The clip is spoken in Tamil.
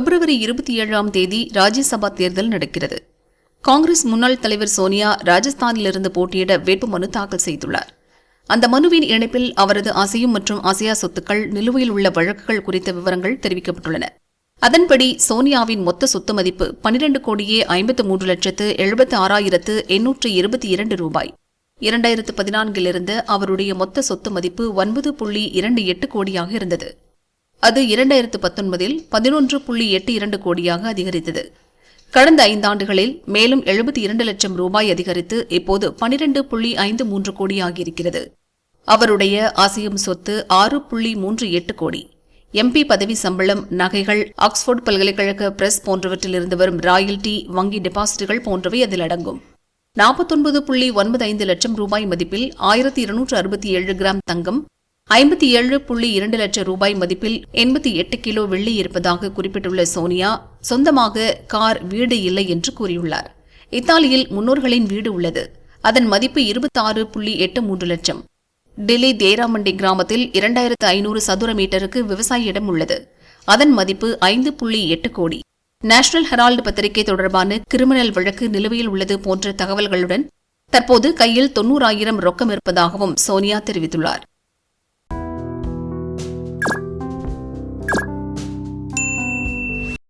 பிப்ரவரி இருபத்தி ஏழாம் தேதி ராஜ்யசபா தேர்தல் நடக்கிறது. காங்கிரஸ் முன்னாள் தலைவர் சோனியா ராஜஸ்தானிலிருந்து போட்டியிட வேட்புமனு தாக்கல் செய்துள்ளார். அந்த மனுவின் இணைப்பில் அவரது அசையும் மற்றும் அசையா சொத்துக்கள் நிலுவையில் உள்ள வழக்குகள் குறித்த விவரங்கள் தெரிவிக்கப்பட்டுள்ளன. அதன்படி சோனியாவின் மொத்த சொத்து மதிப்பு பனிரெண்டு கோடியே ஐம்பத்து மூன்று லட்சத்து எழுபத்து ஆறாயிரத்து எண்ணூற்று இருபத்தி இரண்டு ரூபாய். இரண்டாயிரத்து பதினான்கிலிருந்து அவருடைய மொத்த சொத்து மதிப்பு ஒன்பது புள்ளி இரண்டு எட்டு கோடியாக இருந்தது. அது இரண்டாயிரத்து பத்தொன்பதில் பதினொன்று புள்ளி எட்டு இரண்டு கோடியாக அதிகரித்தது. கடந்த ஐந்தாண்டுகளில் மேலும் எழுபத்தி இரண்டு லட்சம் ரூபாய் அதிகரித்து இப்போது பனிரெண்டு புள்ளி ஐந்து மூன்று கோடியாகியிருக்கிறது. அவருடைய அசையும் சொத்து ஆறு புள்ளி மூன்று எட்டு கோடி. எம்பி பதவி சம்பளம் நகைகள் ஆக்ஸ்போர்ட் பல்கலைக்கழக பிரஸ் போன்றவற்றிலிருந்து வரும் ராயல்டி வங்கி டெபாசிட்டுகள் போன்றவை அதில் அடங்கும். நாற்பத்தொன்பது புள்ளி ஒன்பது ஐந்து லட்சம் ரூபாய் மதிப்பில் ஆயிரத்தி இருநூற்று அறுபத்தி ஏழு கிராம் தங்கம் ஐம்பத்தி ஏழு புள்ளி இரண்டு லட்சம் ரூபாய் மதிப்பில் எண்பத்தி எட்டு கிலோ வெள்ளி இருப்பதாக குறிப்பிட்டுள்ள சோனியா சொந்தமாக கார் வீடு இல்லை என்று கூறியுள்ளார். இத்தாலியில் முன்னோர்களின் வீடு உள்ளது. அதன் மதிப்பு இருபத்தாறு புள்ளி எட்டு மூன்று லட்சம். டெல்லி தேராமண்டி கிராமத்தில் இரண்டாயிரத்து ஐநூறு சதுர மீட்டருக்கு விவசாய இடம் உள்ளது. அதன் மதிப்பு ஐந்து புள்ளி எட்டு கோடி. நேஷனல் ஹெரால்டு பத்திரிகை தொடர்பான கிரிமினல் வழக்கு நிலுவையில் உள்ளது போன்ற தகவல்களுடன் தற்போது கையில் தொன்னூறாயிரம் ரொக்கம் இருப்பதாகவும் சோனியா தெரிவித்துள்ளார்.